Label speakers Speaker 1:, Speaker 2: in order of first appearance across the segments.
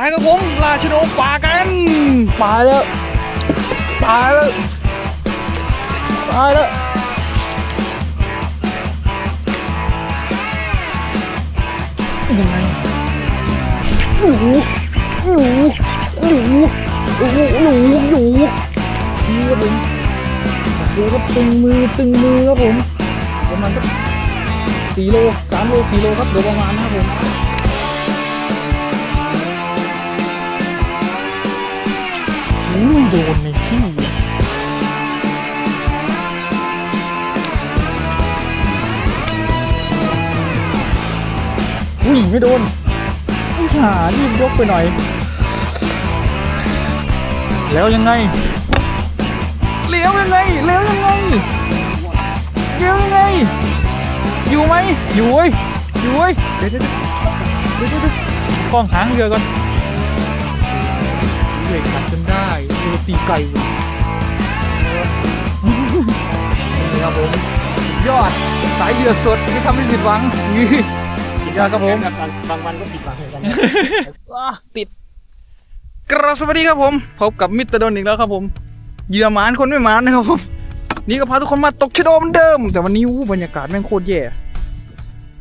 Speaker 1: ไปกับผมราชโดป่ากันไปแล้วไปแล้วไปแล้วยังไงหนูหนูหนูหนูหนูหนูนี่ครับผมโอ้โหครับตึงมือตึงมือครับผมประมาณสักสี่โลสามโลสี่โลครับเดี๋ยวประมาณนะครับผม โดนในที่อุ้ยไม่โดนอุ้ยหารีบยกไปหน่อย แล้วยังไงเลี้ยวยังไงเลี้ยวยังไงเลี้ยวยังไง อยู่ไหมอยู่เว้ยอยู่เว้ยเดี๋ยวเดี๋ยวเดี๋ยวเดี๋ยวกล้องหางเรือก่อนเบรกทันจนได้ ตีไก่นี่ครับผมสุดยอดสายเดือดสดที่ทำให้ผิดหวังนี่สุดยอดครับผม
Speaker 2: บางวันก็ผิดหวังเหมือนกัน
Speaker 1: ว้าติดกราบสวัสดีครับผม พบกับมิสเตอร์โดนอีกแล้วครับผมเหยื่อหมานคนไม่หมานนะครับผมนี่ก็พาทุกคนมาตกชะโดเหมอนเดิม แต่วันนี้อู้บรรยากาศแม่งโคตรแย่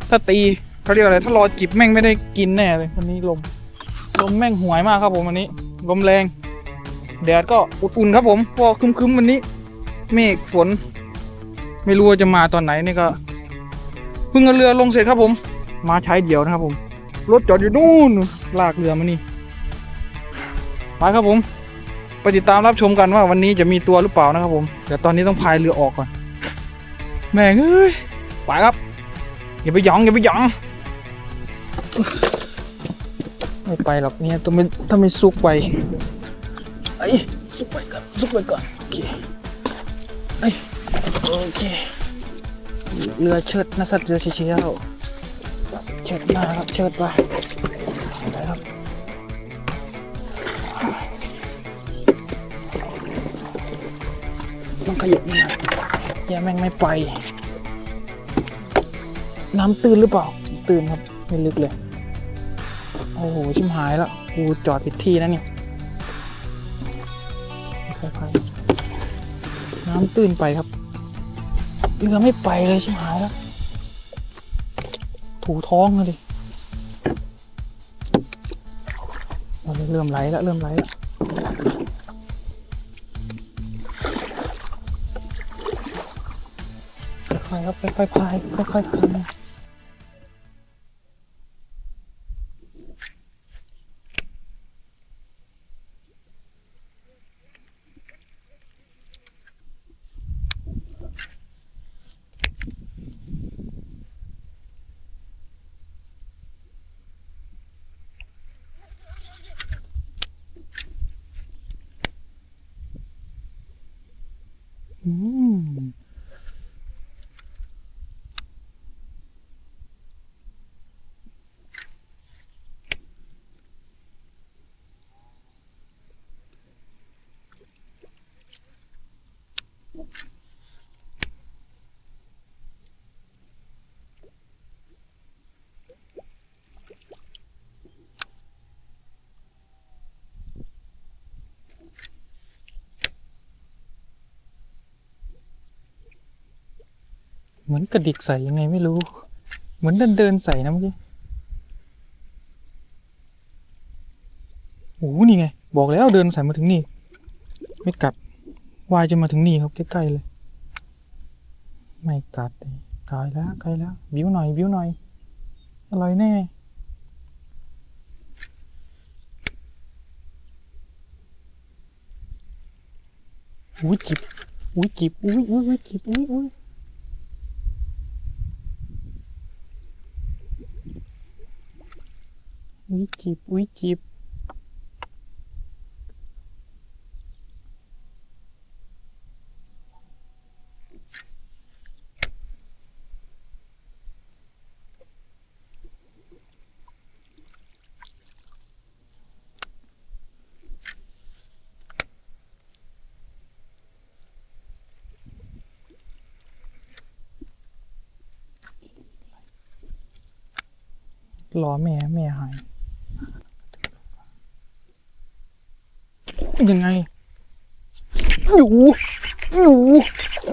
Speaker 1: ถ้าตีเขาเรียกอะไรถ้ารอจิบแม่งไม่ได้กินแน่เลยวันนี้ลมลมแม่งหวยมากครับผมวันนี้ ลมแรง แดดก็อุ่นๆครับผมพอครึมๆวันนี้ เมฆฝน ไม่รู้ว่าจะมาตอนไหนนี่ก็เพิ่งเอาเรือลงเสร็จครับผม มาใช้เดียวนะครับผม รถจอดอยู่นู่นลากเรือมานี่ไปครับผม ไปติดตามรับชมกันว่าวันนี้จะมีตัวหรือเปล่านะครับผมเดี๋ยวตอนนี้ต้องพายเรือออกก่อน แม่งเอ้ยไปครับ อย่าไปหยองอย่าไปหยองไม่ไปหรอกเนี่ยต้องไม่ถ้าไม่ซุกไป ไอ้ซุกไปก่อนซุกไปก่อนโอเคไอ้โอเคเรือเชิดนะสัตว์เรือเชี่ยวเชิดมาครับเชิดไปไปครับต้องขยับนิดหน่อยแย่แม่งไม่ไป น้ำตื้นหรือเปล่า ตื้นครับ ไม่ลึกเลย โอ้โห ชิมหายแล้วกูจอดผิดที่นะเนี่ย ค่อยๆน้ำตื้นไปครับเรือไม่ไปเลยชิมหายแล้ว ถูท้องเลยดิเอาเลยเริ่มไหลแล้วเริ่มไหลแล้วค่อยๆครับค่อยๆพายค่อยๆพาย อืม เหมือนกระดิกใส่ยังไงไม่รู้ เหมือนเดินเดินใส่นะเมื่อกี้โอ้โหนี่ไง บอกแล้วเดินใส่มาถึงนี่ ไม่กัดวายจนมาถึงนี่ครับใกล้ๆเลย ไม่กัดเลยไกลแล้วไกลแล้ว บิ้วหน่อยบิ้วหน่อยอร่อยแน่อุ้ยจิบอุ้ยจิบอุ้ยอุ้ยอุ้ยจิบอุ้ยอุ้ย อุ้ยจีบอุ้ยจีบรอแม่แม่หาย ยังไง อยู่ อยู่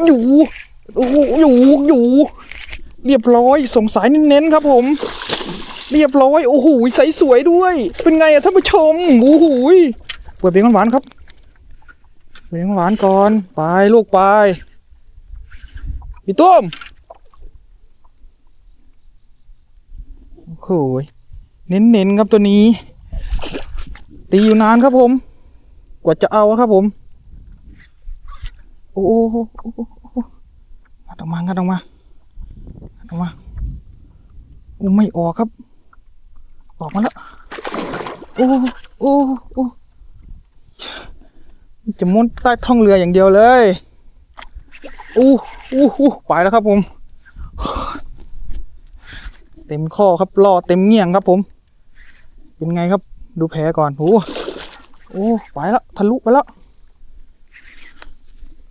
Speaker 1: อยู่อยู่อยู่ เรียบร้อยสงสายเน้นๆครับผม เรียบร้อยโอ้โหใสสวยด้วย เป็นไงอะท่านผู้ชมโอ้โหเปิดเพลงหวานๆครับเปิดเพลงหวานก่อนไปลูกไปพี่ตุ้มโอ้โหเน้นๆครับตัวนี้ ตีอยู่นานครับผม กว่าจะเอาอะครับผม โอ้โหโอ้โหโอ้โหงัดออกมางัดออกมางัดออกมาโอ้ไม่ออกครับ ออกมาแล้ว โอ้โอ้โอ้จะมุดใต้ท้องเรืออย่างเดียวเลยอู้อู้อู้ไปแล้วครับผม เต็มข้อครับล่อเต็มเงี่ยงครับผม เป็นไงครับ ดูแผลก่อนโอ้ โอ้ไปแล้วทะลุไปแล้ว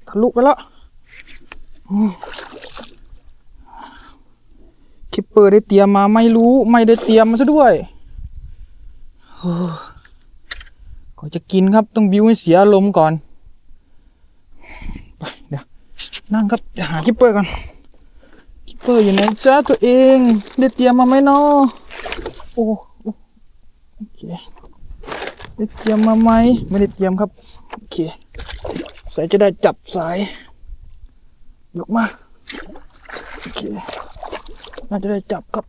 Speaker 1: ทะลุไปแล้วคิปเปอร์ได้เตรียมมาไม่รู้ไม่ได้เตรียมมาซะด้วยโอ้ก่อนจะกินครับต้องบิวให้เสียอารมก่อน ไปเดี๋ยวนั่งครับหาคิปเปอร์ก่อนคิปเปอร์อยู่ไหนจ้าตัวเอง ได้เตรียมมาไหมเนาะโอ้โอ้โอเค ได้เตรียมมาไหมไม่ได้เตรียมครับโอเคสายจะได้จับสายยกมาโอเคน่าจะได้จับครับ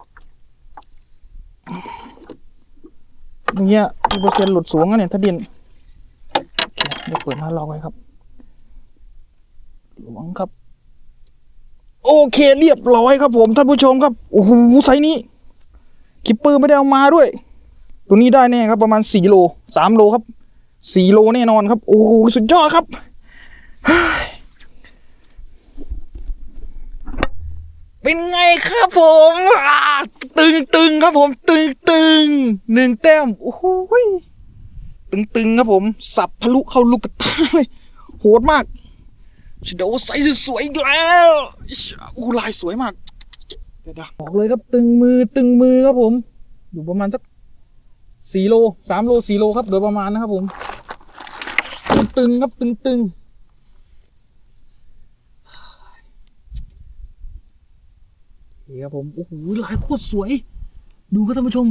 Speaker 1: อย่างเงี้ยมีเปอร์เซ็นต์หลุดสูงอะเนี่ยถ้าดินโอเคเดี๋ยวเปิดหน้าลองไว้ครับหลวงครับ โอเคเรียบร้อยครับผมท่านผู้ชมครับโอ้โหไซนี้คิปเปอร์ไม่ได้เอามาด้วย ตัวนี้ได้แน่ครับประมาณสี่โลสามโลครับสี่โลแน่นอนครับ โอ้โหสุดยอดครับเป็นไงครับผมตึงตึงครับผม ตึงตึงหนึ่งแต้มโอ้โหยตึงตึงครับผม สับทะลุเข้าลูกกระตาเลยโหดมากชโดไซส์สวยอีกแล้วอู้ลายสวยมากเดี๋ยวบอกเลยครับตึงมือตึงมือครับผม อยู่ประมาณสัก สี่โลสามโลสี่โลครับโดยประมาณนะครับ ผม ตึงครับตึงตึงนี่ครับผมโอ้โหลายโคตรสวย ดูครับท่านผู้ชม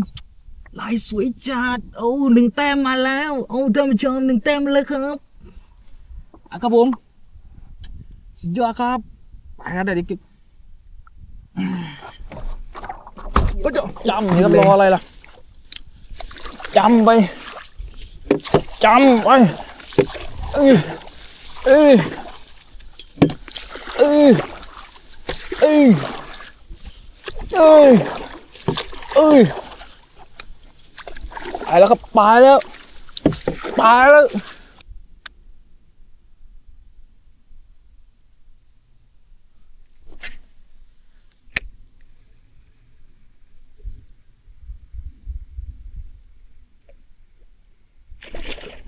Speaker 1: ลายสวยจัดโอ้หนึ่งแต้มมาแล้วโอ้ท่านผู้ชมหนึ่งแต้มเลยครับอะครับผมสุดยอดครับไปครับเดี๋ยวดิก็จะจำนี่ครับรออะไรล่ะ จำไปจำไปเอ้ยเอ้ยเอ้ยเอ้ยเอ้ยเอ้ยไปแล้วครับไปแล้วไปแล้ว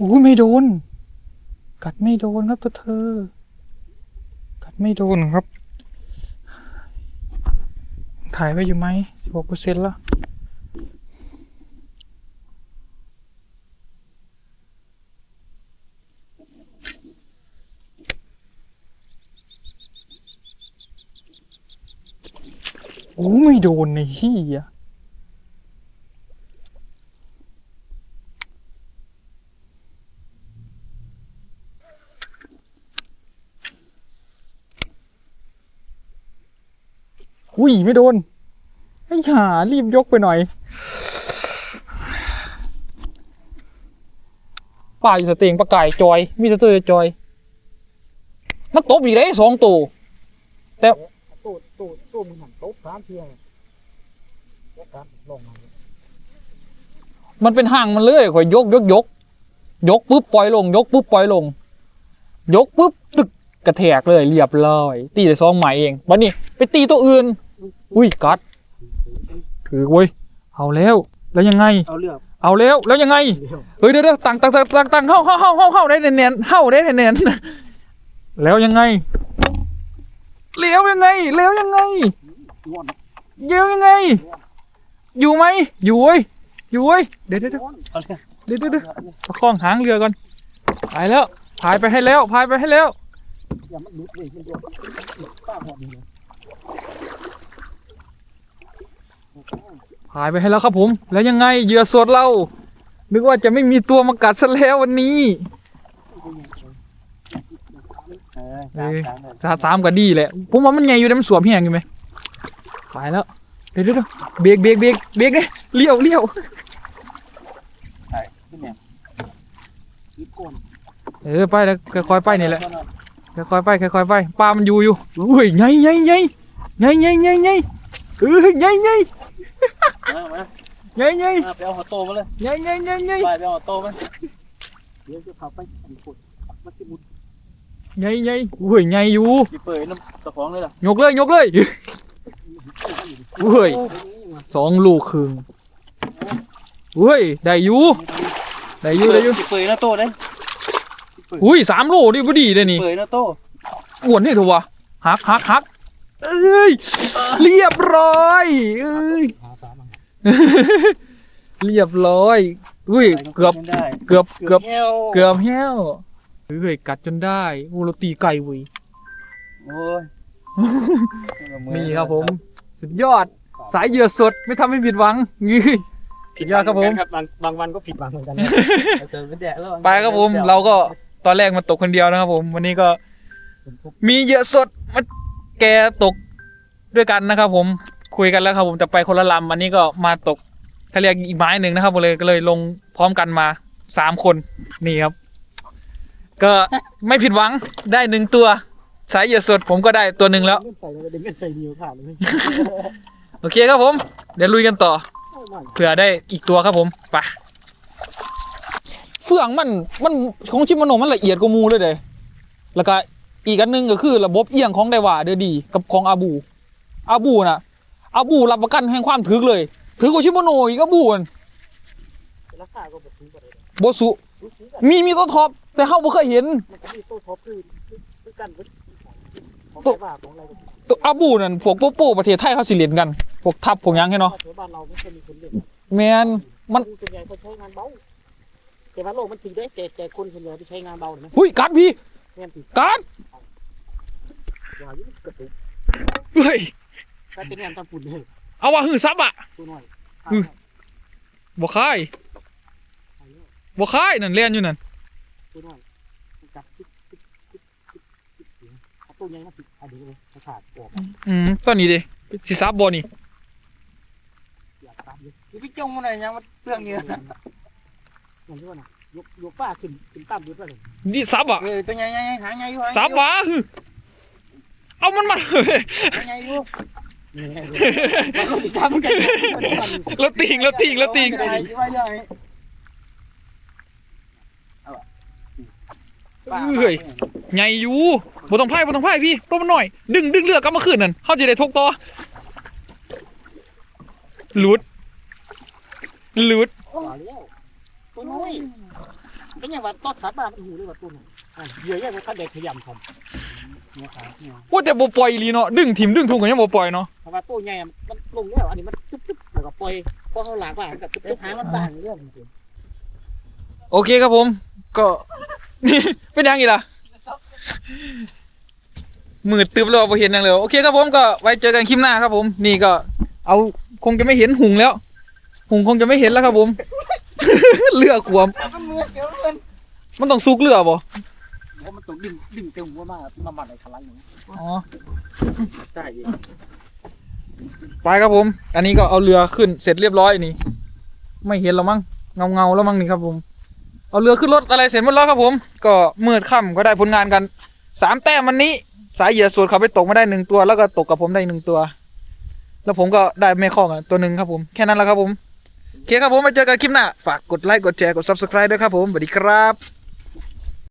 Speaker 1: อ้ไม่โดน กัดไม่โดนครับตัวเธอ กัดไม่โดนครับ ถ่ายไว้อยู่ไหมสิบหกเปอร์เซ็นต์ละโอ้ไม่โดนในที่อะ อุ้ยไม่โดน ไอ้ห่ารีบยกไปหน่อยป่าอยู่สเตงปลาไก่จอย มีแต่ตัวจอย มันตบอีกได้สองตัว
Speaker 2: ตู้ตู้ตู้มันหันโต๊ะสามเที่ยงโต๊ะสามลงมา
Speaker 1: มันเป็นห่างมันเลยข่อยยกยกยก ยกปุ๊บปล่อยลง ยกปุ๊บปล่อยลง ยกปุ๊บตึกกระแทกเลยเรียบร้อย ตีแต่ซองใหม่เองวันนี้ไปตีตัวอื่น อุ้ยกัดถือเว้ยเอาแล้ว แล้วยังไง
Speaker 2: เอาเรื่อง
Speaker 1: เอาแล้วแล้วยังไง
Speaker 2: เดียว
Speaker 1: เฮ้ยเดี๋ยวเดี๋ยวตังตังตังตังตังเข้าเข้าเข้าเข้าเข้าได้เนียนๆเข้าได้เนียนๆแล้วยังไงเลี้ยวยังไงเลี้ยวยังไง
Speaker 2: ย้อน
Speaker 1: เลี้ยวยังไง อยู่ไหมอยู่เว้ยอยู่เว้ยเดี๋ยวเดี๋ยวเดี๋ยว
Speaker 2: เอาเรื่อง
Speaker 1: เดี๋ยวเดี๋ยวเดี๋ยวประคองหางเรือก่อนพายแล้วพายไปให้แล้วพายไปให้แล้ว
Speaker 2: อย่ามันหลุดเลยมันโดนป้าหอดดีเลย
Speaker 1: พายไปให้แล้วครับผม แล้วยังไงเหยื่อสดเรานึกว่าจะไม่มีตัวมากัดซะแล้ววันนี้
Speaker 2: เออ
Speaker 1: เออสาสามก็ดีแหละ ผมว่ามันใหญ่อยู่แต่มันสวมแหงอยู่ไหมไปแล้ว เดี๋ยวเดี๋ยวเดี๋ยวเบรกเบรกเบรกเบรกเนี่ยเลี้ยวเลี้ยว
Speaker 2: ใช่ขึ้นเนี่ยยิบก้น
Speaker 1: เออไปแล้วค่อยๆไปนี่แหละค่อยๆไปค่อยๆไปปลามันอยู่อยู่อุ้ยใหญ่ใหญ่ใหญ่ใหญ่ใหญ่ใหญ่ใหญ่เออใหญ่ใหญ่
Speaker 2: มามา
Speaker 1: ใหญ่ใหญ่
Speaker 2: ไปเอาหัวโตมาเลย
Speaker 1: ใหญ่ใหญ่ใหญ่ใหญ่
Speaker 2: ไปไปเอาหัวโตมาเดี๋ยวจะพาไปอันนี้กดมันสิมุด
Speaker 1: ใหญ่ใหญ่อุ้ยใหญ่อยู่
Speaker 2: จีเปิดน้ำตะของเลยล่ะ
Speaker 1: ยกเลยยกเลยอุ้ยสองลูกครึ่งอุ้ยได้อยู่ได้อยู่ได้อยู่
Speaker 2: จีเปิดนะโตเลย
Speaker 1: อุ้ยสามโลดิพอดีเลยนี่
Speaker 2: เปิดนะโต
Speaker 1: อ้วนนี่เถอะวะหักหักหักเอ้ยเรียบร้อยเอ้ย
Speaker 2: หาสาม
Speaker 1: เรียบร้อย อุ้ย เกือบ
Speaker 2: ได้
Speaker 1: เกือบ เกือบ
Speaker 2: แก้ว
Speaker 1: เกือบแห้วเฮ้ย กัดจนได้โอ้เราตีไก่เว้ย
Speaker 2: โอ้ย
Speaker 1: นี่ครับผม สุดยอด สายเหยื่อสดไม่ทำให้ผิดหวังงี้สุดยอดครับผม
Speaker 2: บางบางวันก็ผิดหวังเหมือนกันเจอเป็นแดดแล้ว
Speaker 1: ไปครับผม เราก็ตอนแรกมาตกคนเดียวนะครับผม วันนี้ก็มีเหยื่อสดมาแกตกด้วยกันนะครับผม คุยกันแล้วครับผมจะไปคนละลำวันนี้ก็มาตกเขาเรียกอีกไม้หนึ่งนะครับผมเลยก็เลยลงพร้อมกันมาสามคนนี่ครับ ก็ไม่ผิดหวังได้หนึ่งตัวสายเหยื่อสดผมก็ได้ตัวหนึ่งแล้ว
Speaker 2: เงินใส่เลยเด็กเงินใส่เดียวขาดเลย
Speaker 1: โอเคครับผม เดี๋ยวลุยกันต่อ เผื่อได้อีกตัวครับผมไปเฟืองมันมันของชิมโนมันละเอียดกว่ามูเลยเด้แล้วก็อีกอันหนึงก็คือระบบเอียงของไดว่าเดือดีกับของอาบู อาบูน่ะ อาบูรับประกันแห่งความถึกเลยถึกกว่าชิมาโนอีกอาบูน
Speaker 2: ราคาก็แบบสูงกว่าเลย
Speaker 1: โบสุ
Speaker 2: สูงสูงกัน
Speaker 1: มีมีตัวท็อปแต่เฮาบ่เคยเห็น
Speaker 2: มันก็มีโต๊ะท็อปคือคือกันเว้ยของ
Speaker 1: โต๊ะ
Speaker 2: ไบ้าของอะไรก็
Speaker 1: ตัวอาบูนั่นพวกโปโป้ประเทศไทยเขาสิเล่นกันพวกทับพวกหยังให้เนาะ
Speaker 2: แถวบ้านเราไม่เคยมีคนเล่น
Speaker 1: แมน มัน
Speaker 2: ส่วนใหญ่เขาใช้งานเบาแต่ว่าโลกมันถึงได้แต่แต่คนส่วนใหญ่ไปใช้งานเบาเห็นไหม
Speaker 1: หุยกัดพี่
Speaker 2: แม่นติ
Speaker 1: กัด
Speaker 2: ว่าอยู่กระตุก
Speaker 1: เฮ้ย
Speaker 2: ถ้าจะแน่นตามฝุ่นเลย
Speaker 1: เอาว่าหือซับอะ
Speaker 2: ตัวหน่อย
Speaker 1: อืมบ่คายบ่คายนั่นเล่นอยู่นั่น
Speaker 2: ตัวหน่อยจับติ๊กติ๊กติ๊กติ๊กติ๊กเสียงเอาตัวใหญ่มาติดอันนี้เลยประสาทออก
Speaker 1: อืมตอนนี้ดิสิซับบ่นี่
Speaker 2: อยากตามเลย
Speaker 3: คือพี่จงมันหน่อยยังมันเปลืองเยอะ
Speaker 2: อย่างที่ว่าน่ะยกยกป้าขึ้นขึ้นตั้มเยอะไปเลย
Speaker 1: นี่ซับอะ
Speaker 3: เออตัวใหญ่ๆหางใหญ่อยู่หางใหญ่
Speaker 1: ซับวะหือเอามันมา
Speaker 3: หางใหญ่อยู่
Speaker 2: นี่ไงมันก็สิซ้ำกัน
Speaker 1: แล้วติงแล้วติงแล้วติง
Speaker 3: เอ้
Speaker 1: ยใหญ่อยู่บ่ต้องไพายบ่ต้องไพายพี่ตัวมันหน่อย ดึงดึงเรือกกลับมาคืนนั่นเฮาจะได้ทกต่อหลุดหลุด
Speaker 2: ตัวน้อยเป็นอย่างว่าตอดสัตว์บ้านมันหูเลยว่าตัวน้อยอะเหยื่อแยกมันคัดเด็กขยำทำเนี่ยครับเนี่ย
Speaker 1: ว่าแต่บ่ปล่อยลีเนาะดึงถิ่มดึงทุ่งก็ยังบ่ปล่อยเนาะ
Speaker 2: ว่าตัวใหญ่อะมันลงแล้วอันนี้มันจุ๊บจุ๊บแล้วก็ปล่อยพอเขาหลากว่ากับจุ๊บจุ๊บหางมันบางเรื่องจริง
Speaker 1: โอเคครับผม ก็ นี่เป็นยังอีกล่ะมืดตึบแล้วบ่เห็นหยังเลย โอเคครับผมก็ไว้เจอกันคลิปหน้าครับผม นี่ก็ เอาคงจะไม่เห็นหุงแล้ว หุงคงจะไม่เห็นแล้วครับผม เลือกขวม
Speaker 3: มันมือเกี่ยวมัน
Speaker 1: มันต้องซุกเรือบ่
Speaker 2: เพราะมันตกดิ่งดิ่งเต็มหัวมากมาหมัดในขลังอย่างนี้
Speaker 1: อ๋อ
Speaker 2: ใช่ยิง
Speaker 1: ไปครับผม อันนี้ก็เอาเรือขึ้นเสร็จเรียบร้อยนี่ ไม่เห็นแล้วมั้งเงาเงาแล้วมั้งนี่ครับผม เอาเรือขึ้นรถอะไรเสร็จหมดแล้วครับผม ก็มืดค่ำก็ได้ผลงานกันสามแต้มวันนี้ สายเหยื่อสดเขาไปตกมาได้หนึ่งตัว แล้วก็ตกกับผมได้หนึ่งตัว แล้วผมก็ได้ไม่ข้องอตัวหนึ่งครับผม แค่นั้นแหละครับผมโอเคครับผมมาเจอกันคลิปหน้า ฝากกดไลค์กดแชร์กด subscribe ด้วยครับผมสวัสดีครับ